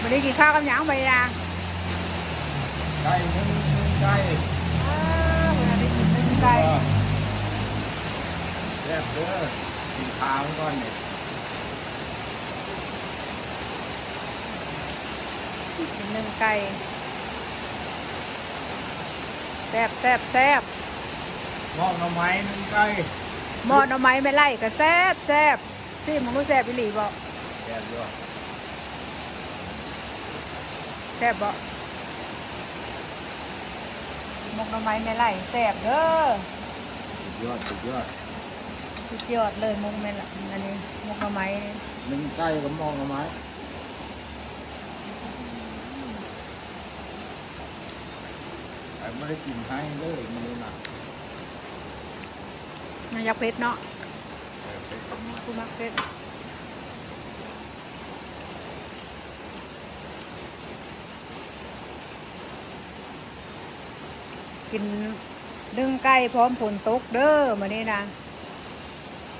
วันนี้กินข้าวกับหยังไปนะไก่นึ่งไก่อ้าววันนี้กินนึ่งไก่แซ่บเด้อกินข้าวก่อนเนี่ยกินนึ่งไก่แซ่บแซ่บแซ่บมอกหน่อไม้นึ่งไก่หม้อหน่อไม้ไม่ไล่ก็แซ่บแซ่บซิมึงรู้แซ่บอีหลีบ่แซ่บด้วยแซ่บบ่หมกหน่อไม้ไม่ไล่แซ่บเด้อสุดยอดสุดยอดสุดยอดเลยหมกแม่นละอันนี้หมกหน่อไม้นี่นึ่งไก่กับมอกหน่อไม้แต่ไม่ได้กินให้เลยมันเลยหนักมันอยักเพชรเนาะ แต่เป็นกำลังกูมักเพชร กินนึ่งไก่พร้อมผลตกเด้อมานี่นะ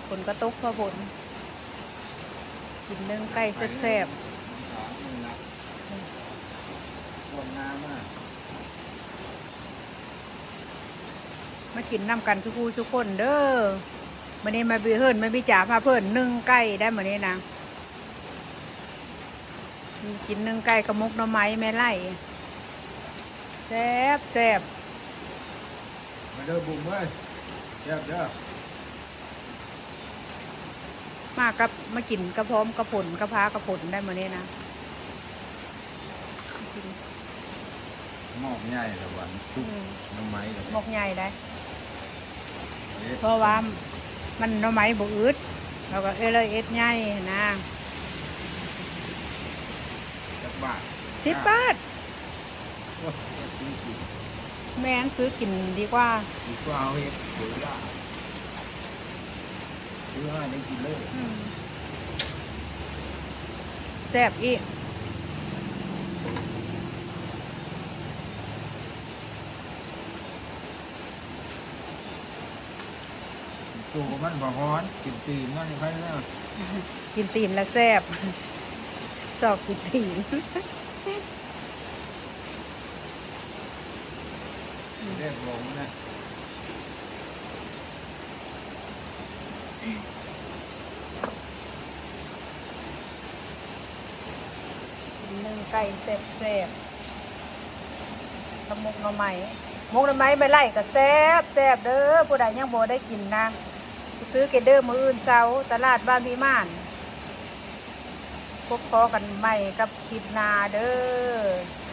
ผลก็ตกเพราะผล กินนึ่งไก่แซ่บๆมากินน้ำกันทุกคู่ทุกคนเด้อมานี่มาบีเฮิรนมาบีจ่าพาเพิ่นนึ่งไก่ได้มานี่นะกินนึ่งไก่กระมกน่อไม้แม่ไล่แซบแซบ มาเด้อบุ้มเว้ยแซ่บเด้อมากับมากินกระพร้อมกระผลกระพากระผลได้มาเนี่ยนะกินหมอกใหญ่ละวันทุกอืมหน่อไม้เลยหมกใหญ่ได้เอ๊ะเพราะว่ามันหน่อไม้บอืดเราก็เอเลยเอ็ดใหญ่นะจักบาทสิบบาทโอ้ยซื้อกิน แม่นซื้อกินดีกว่าดีกว่าเอาเองซื้อละซื้อให้ได้กินเลยอืมแซ่บอีกตัวมันบ่ฮ้อนกินตีนมันใครแล้วกินตีนแล้วแซ่บชอบกินตีน รียกลงนะกินนึ่งไก่แซ่บแซ่บกับหมกหน่อไม้หมกหน่อไม้ไม่ไล่ก็แซบแซบเด้อผู้ใดยังบ่ได้กินนะซื้อเกเดอร์มืออื่นเสาตลาดบ้านพิมานพบพอกันใหม่กับคลิปนาเด้อ